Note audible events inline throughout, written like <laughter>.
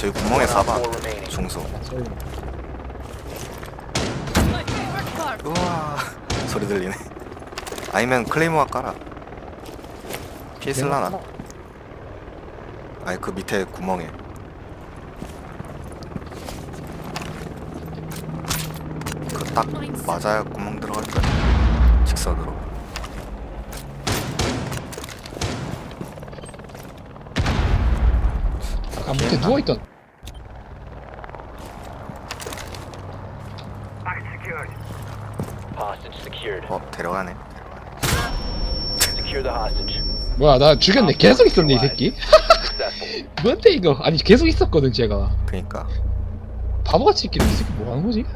저기 구멍에 쏴봐 중수 소리. 우와 <laughs> 소리 들리네. 아니면 클레이모가 깔아. 피해 쓸라나? 아니 그 밑에 구멍에. 그 딱 맞아야 구멍 들어갈 거야. 직선으로. 밑에 누워있던 Hostage secured. 어 데려가네. Secure the hostage. 뭐야 나 죽였네. 계속 있었네 이 새끼. Successful. <laughs> 뭔데 이거? 아니 계속 있었거든 제가. 그니까. 바보같이 있길래 이 새끼 뭐 하는 거지? <laughs>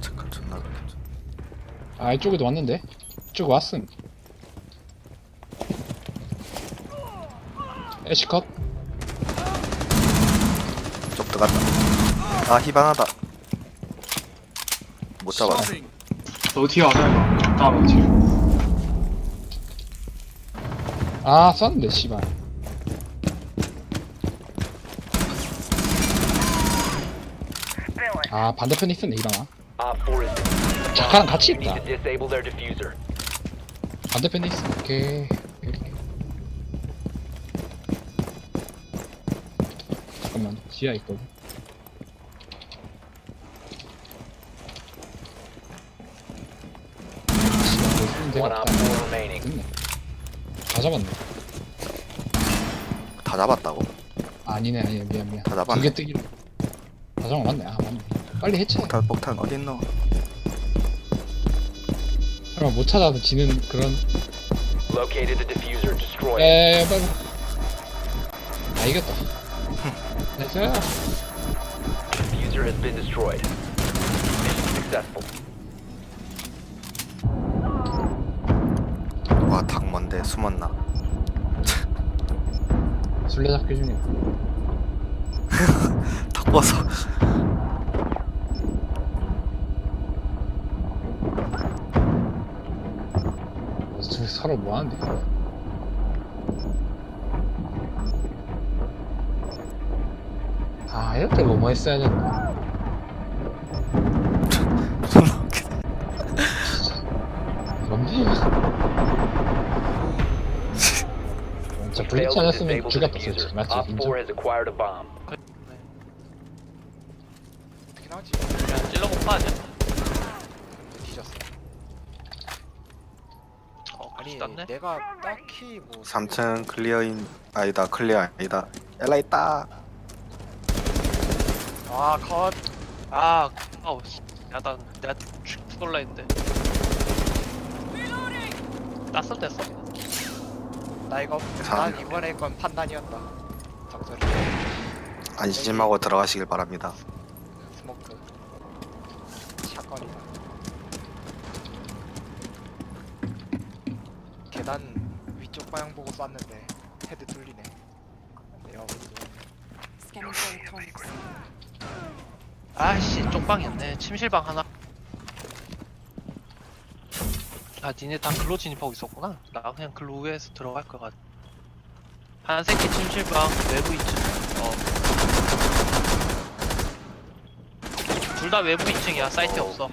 잠깐 존나 걸렸죠 아 이쪽에도 왔는데? 이쪽 왔음. 애쉬컷. 쪽 들어갔다 아 희방하다. 못 잡았어. 너 뒤에 와서 해봐. 따로 뒤에. 아 쐈는데 씨발. 아 반대편에 있었네 이방아 Op 4 is 자카랑 같이 You need 있다. To disable their diffuser. 반대편에 있어. 오케이. 오케이. 잠깐만 지하 있거든 씨발 뭐 쓰는 데가 One Op 없다 4 remaining. 됐네 다 잡았네 다 잡았다고? 아니네 아니네 미안 미안 다 잡았네. 두개 뜨기로 다 맞네 아 맞네 빨리 해체 폭탄 폭탄 어딨노? 설마 못 찾아서 지는 그런 Located the diffuser. Destroy it. 에 빨리 아 이겼다 나이스 Diffuser has been destroyed. Mission successful. 뭔데? 숨었나? <laughs> 술래잡기 중이야. <laughs> 어, 저 서로 뭐 하는데? 아 이럴 때 뭐뭐 했어야 존나 the 죽였다 diffuser. 솔직히 맞지 인정 4 has acquired a bomb. 어떻게 나지? 그냥 찔러고 파 아니야? 뒤졌어. 어, 아니 땄네? 내가 딱히 뭐 3층 클리어인 아니다 클리어 아니다 엘라 있다 아 컷. 아 아우 씨. 야 나 내가 죽을라 했는데. 땄어 됐어. 나 이거 난난 이번에 건 판단이었다. 적절히 안심하고 들어가시길 바랍니다 스모크 샷건이다. 계단 위쪽 방향 보고 쐈는데 헤드 뚫리네. 내가 Scanning for electronics. 아씨 쪽방이었네 침실방 하나 아 니네 다 글로 진입하고 있었구나. 나 그냥 글로 위에서 들어갈 것 같아 한 새끼 침실방 외부 2층. 어둘 다 외부 2층이야. 사이트 없어.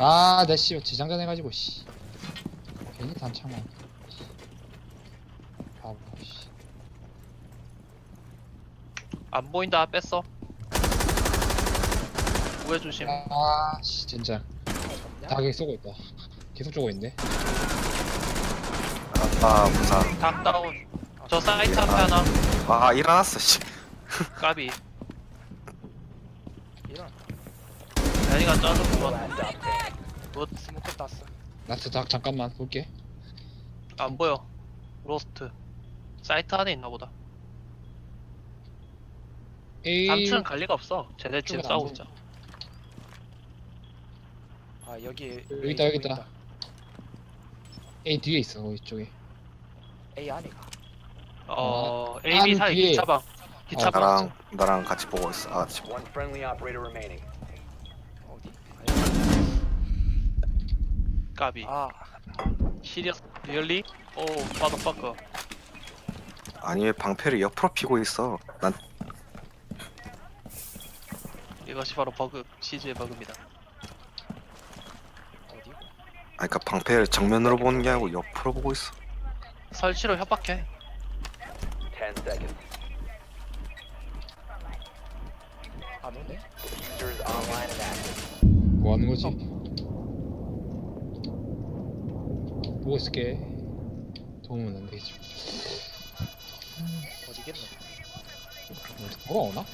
아 내 씨 지장전 해가지고 씨. 괜히 단창만 바보 씨. 안 보인다. 뺐어 우회 조심. 아씨 진짜. 다게 쏘고 있다. 계속 쏘고 있네. 아빠 부상 닭 다운. 저 사이트 앞에 하나. 아 일어났어 씨. <laughs> 까비. 이런 Last op 10. 스모크 땄어. 라스트 닭 잠깐만 볼게. 안 보여. 로스트. 사이트 안에 있나 보다. 에이. 3층은 갈 리가 없어. 쟤네 지금 쪽은 안 싸우고 있자 아 여기 여기 있다, 여기 있다. A 뒤에 있어 거기 쪽에 A 아니가. 어, 아, AB 안 사이 뒤에. 기차방 기차방 나랑 나랑 같이 보고 있어 아 지금 One friendly operator remaining. 어디? 까비 아 시리어스 리얼리? 오 마더파커 아니 왜 방패를 옆으로 피고 있어 난 이것이 바로 버그 CG의 버그입니다? 아니 그니까 방패를 정면으로 보는 게 아니고 옆으로 보고 있어 설치로 협박해 10 seconds. 안 오네? Diffuser is online and active. 뭐 하는 거지? 보고 있을게. 도움은 안 되겠지. 어디겠네? 뭐, 돌아오나?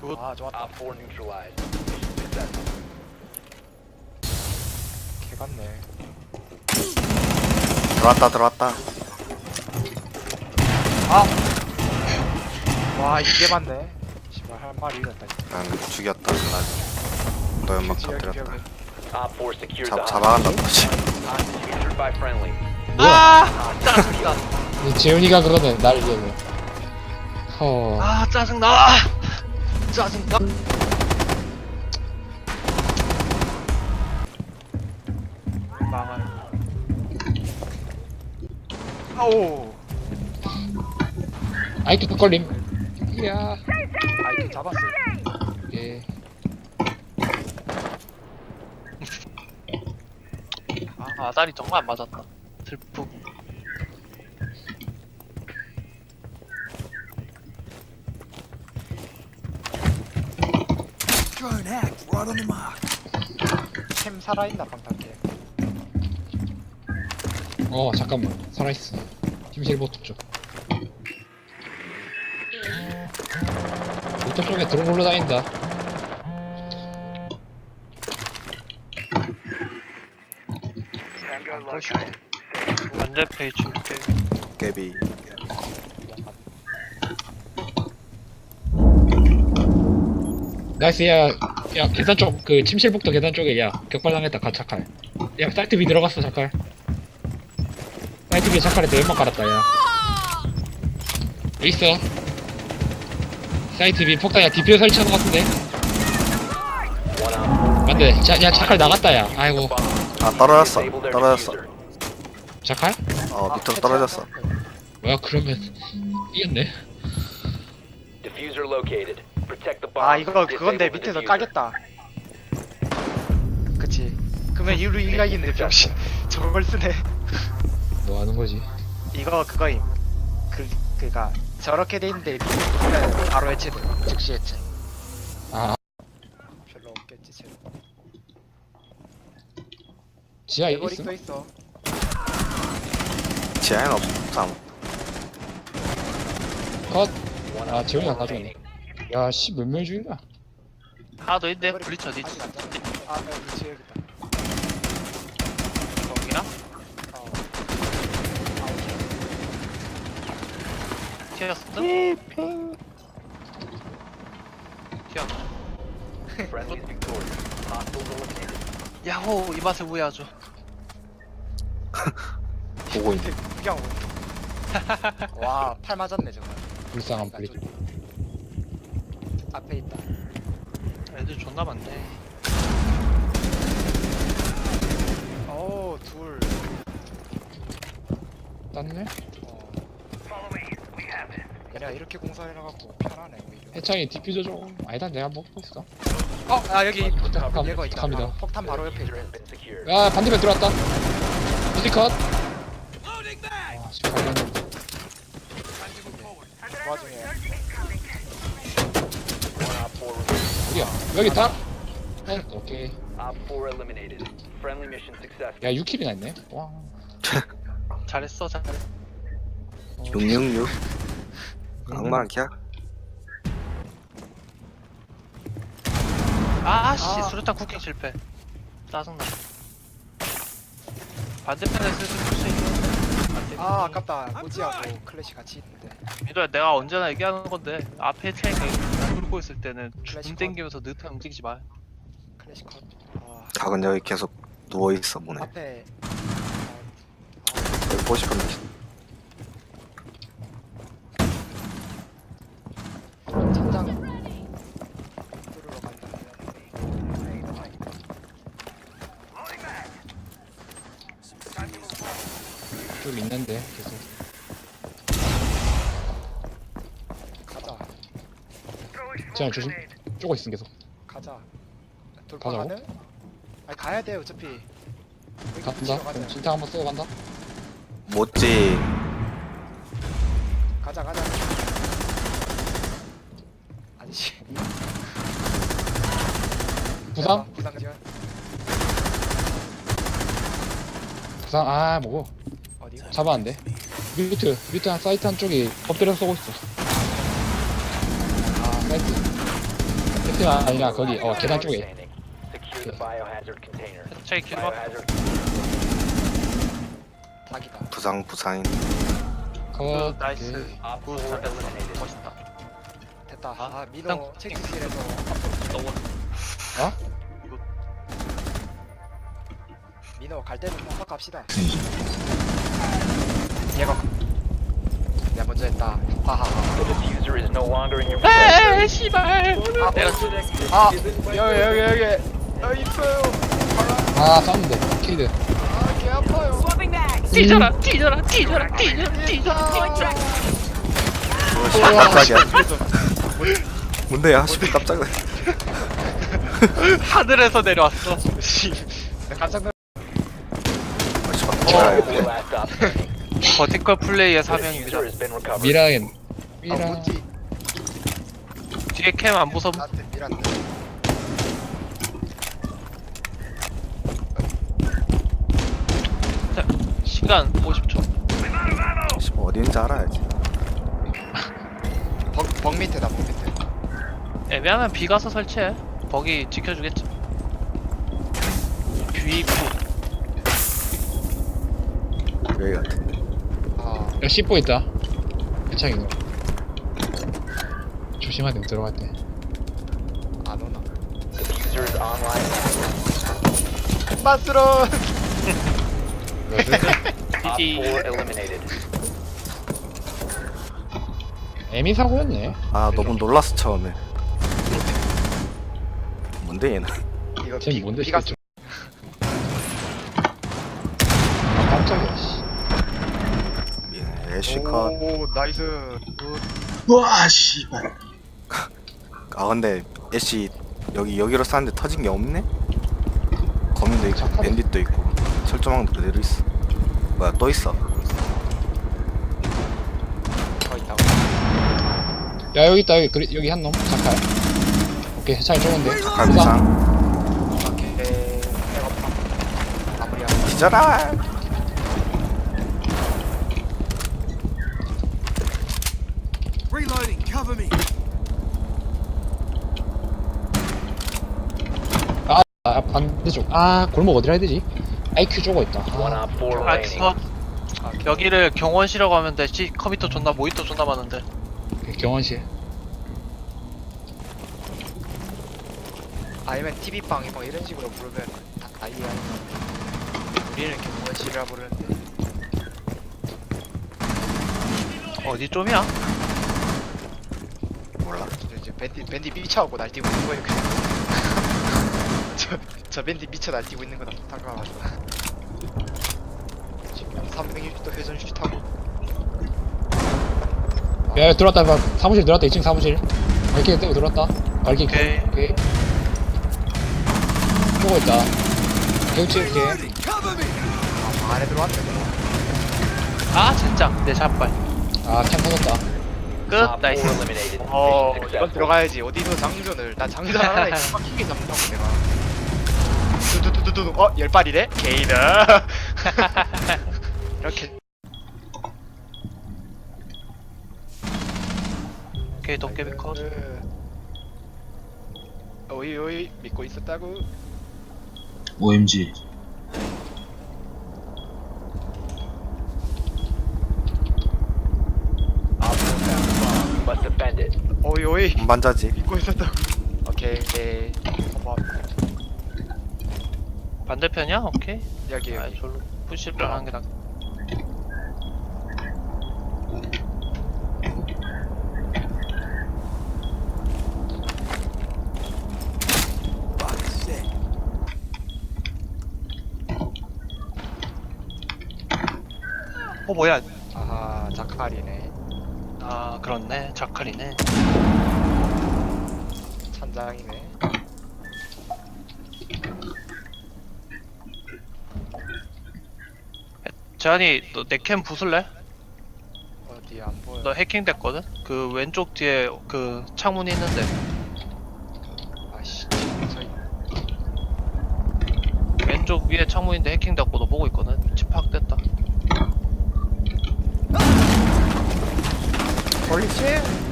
굿. 아 좋았다 Op 4 neutralized. Mission successful. 개 같네. 들어왔다 들어왔다. 와 이게 맞네. 씨발 할 말이 이겼다 난 죽였다 나 연막 여기 터뜨렸다. 여기 Op 4 secured 잡, the 잡아간다 또지? hostage. Captured by friendly. 뭐야? 아! 짜증나 재훈이가 그러네, 날 위해서. 허. 아 짜증나. 짜증나 아오 아이큐 뚝걸림. 이야. 아이템 잡았어 예. 아 아다리 정말 안 맞았다 슬프 캠 살아있나 방탄캠 어, 잠깐만. 살아있어. 팀실 보트 쪽. 보트 쪽에 드론 올라다닌다. 완전 페이지 줄게 깨비 나이스, 야, 야, 계단 쪽, 그, 침실복도 계단 쪽에, 야, 격발당했다, 가, 착할. 야, 사이트 B 들어갔어, 착할. 사이트 B에 착할에 연막 깔았다, 야. 있어. 사이트 B 폭탄, 야, DPO 설치한 것 같은데? 맞네. 자, 야, 착할 나갔다, 야. 아이고. 아 떨어졌어 떨어졌어. 착할? 어 밑으로 떨어졌어 뭐야, 그러면, 이겼네. 아 이거 그건데 밑에서. 까겠다 그치 그러면 이루 이가겠네 병신 <laughs> 저걸 쓰네 뭐 하는 거지? 이거 그거임 그 그니까 저렇게 돼 있는데 바로 해체돼 즉시 해체 아, 별로 없겠지 쟤 지하 있어? 또 있어 지하엔 없어 아무 컷. 아, op 재훈이가 four 가져오네. remaining. 야, 씨, 몇 명이 죽인다. 하나 더 있네 대거리 블리처 어디 아직 안 잤네. 아 네, 여기다 거기나? 어 튀었어? 튀어 Friendly is victorious. Hostiles eliminated. 야호 이 맛에 우회하죠 <laughs> 보고 있네 구경 <laughs> 와팔 맞았네 정말 불쌍한 블리. 앞에 있다 애들 존나 많네 어둘 땄네? 어. 얘네가 이렇게 공사해놔갖고 편하네 오히려 해창이 디퓨저 좀. 아니다, 내가 먹고 있어. 어! 아 여기 감- 얘가 있다 갑니다. 아, 폭탄 바로 옆에. 야, 반대편 들어왔다. 어디 컷? 아, 씨, 관련. 그 와중에 One op 4 remaining. 어디야? 여기 있다? 어, 오케이. Op 4 eliminated. Friendly mission successful. 야, 6킬이나 있네. 와. 잘했어 잘했어 어, 666 악마랑 기약 아씨 아. 수류탄 쿠킹 실패. 짜증나. 반대편에 쓸수 있는데. 아 아깝다. 모지하고 클래시 같이 있는데. 미도야 내가 언제나 얘기하는 건데 앞에 체인이 뚫고 있을 때는 클래식 줌 땡기면서 느타 움직이지 마. 클래시 컷. 아, 작은 여기 계속 누워있어 보네 앞에. 여기 보고 싶은데 아, 천장 뚫으러 간다 쭉 있는데 계속 가자 제가 조심 쪼고 있음 계속. 가자. 돌파 가자고? 가능? 아니 가야 돼 어차피. 여기 간다. 붙이러 그럼 가자. 진짜 한번 쓰고 간다. 못지. 가자 가자. 아니지 부상? 부상 지원. 부상? 아 뭐고? 어디? 잡았는데? 뮤트 뮤트 한 사이트 한쪽이 엎드려 쏘고 있어. 아 사이트 사이트가 아니라 거기 어 계단 쪽에. 닭이다. 부상 부상인 컷그 나이스. 굿4 eliminated. 멋있다. 됐다. 아, 아, 민호 일단- 체크실에서. 너무 민호 갈 때는 팍팍 갑시다. 얘가 먼저 했다. 하하하 The diffuser is no longer in your possession. 에이 씨발. 내가 아 여기 여기 여기. 여기 있어요. 아 쐈는데 케이드. 아개 아파요. Swapping bags. 뒤져라 뒤져라 뒤져라 뒤져라 뒤져라. Point track. 그거 씨 깜짝이야. 뭔데 야 싶이 깜짝 놀 하늘에서 내려왔어. 씨. 깜짝 놀 아, 씨발 Four 지랄 last standing. 버티컬 플레이의 사명입니다. 미라엔. 아 미라 뭐지? 뒤에 캠안 부쉈 나한테 밀었네 자, 시간 50초. 씨발 어디인지 알아야지. <laughs> 벅, 벅 밑에다 벅 밑에. 애매하면 B 가서 설치해. 거기 지켜주겠지. B9 여기 같은데 아 야 씹고 있다. 해창이 너 조심하게 들어갈 때. 안 오나? Diffuser is online. 만스러 그래서 Op <laughs> 이4 eliminated. 애미 사고였네. 아 너무 놀랐어 처음에. 뭔데 얘는? 이거 쟤 비, 뭔데 비가 진짜 아 깜짝이야 씨 예, 애쉬 컷아 오 나이스. 와 씨발. 아, 근데 애쉬 여기 여기로 쐈는데 터진 게 없네? 거민도 있고. 밴딧도 있고 철조망도 그대로 있어. 뭐야 또 있어? 더 있다고 야 여기 있다 여기. 그리, 여기 한놈. 잠깐. 오케이 좁은데. 작할 부상. 오케이. 백업함 마무리하고 기절아 아 반대쪽 아 골목 어디라 해야 되지? IQ 쪼고 있다. One 아, op 4아 remaining. 컷 여기를 경원시라고 하면 돼. 씨, 컴퓨터 존나 모니터 존나 많은데. 경원시 아니면 TV빵 뭐 이런 식으로 부르면 다 아이야 우리는 경원시라 부르는데. 어디 좀이야? 밴디 밴디 미쳐갖고 날뛰고 있는 거예요 그냥. <laughs> 저, 저 밴디 미쳐 날뛰고 있는 거다 다가와가지고 지금 360도 회전 슛하고. 야 들어왔다 봐. 사무실 들어왔다 2층 사무실. 밝게 떼고 들어왔다. 밝게 오케이. 오케이. 쪼고 있다. 개우치 이렇게. 아, 안에 들어왔네 아 진짜. 내 샷발. 아 캠 터졌다 끝? 4 나이스. 어 이건. 들어가야지. 어디서 장전을. 나 장전 하나에 막히게 잡는다고 내가. 두두두두두 어 열발이래? 게이드. <laughs> 이렇게. 오케이 도깨비 컷. 오이 오이. 믿고 있었다고 OMG Op 4 found the bomb. You must defend it. 오이 오이. 운반자지. 믿고 있었다고. 오케이 오케이. 한번 반대편이야? 오케이. 여기 아 여기 별로 푸시를 하는 게 낫. 어 뭐야? 아하 자칼이네. 아 그렇네. 자칼이네 천장이네. 재한이 너 내 캠 부술래? 어디 안 보여. 너 해킹 됐거든? 그 왼쪽 뒤에 그 창문 있는데. 아씨 저기 왼쪽 위에 창문인데 해킹 됐고 너 보고 있거든? 집합됐다. 홀리쉣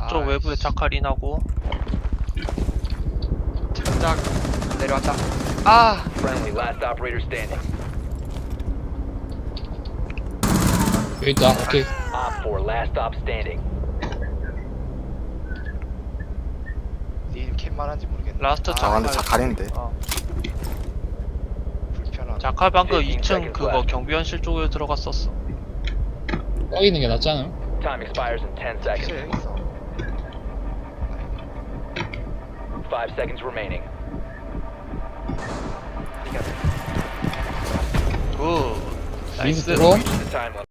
저쪽 아이씨. 외부에 자칼이 나고 천장 내려왔다 아 Friendly, last operator standing. 여기 있다 오케이 Op 4, last stop standing. 님 캔만한지 모르겠네 라스트 아, 아 근데 자칼 자칼인데 어. 불편하다 자칼 방금 15 2층 seconds 그거. 경비원실 쪽에 들어갔었어 떠 있는 게 낫지 않아? Time expires in 10 seconds. 혹시 여기 있어 5 seconds remaining. 이겼네 굿 리브 나이스 들어? The time limit.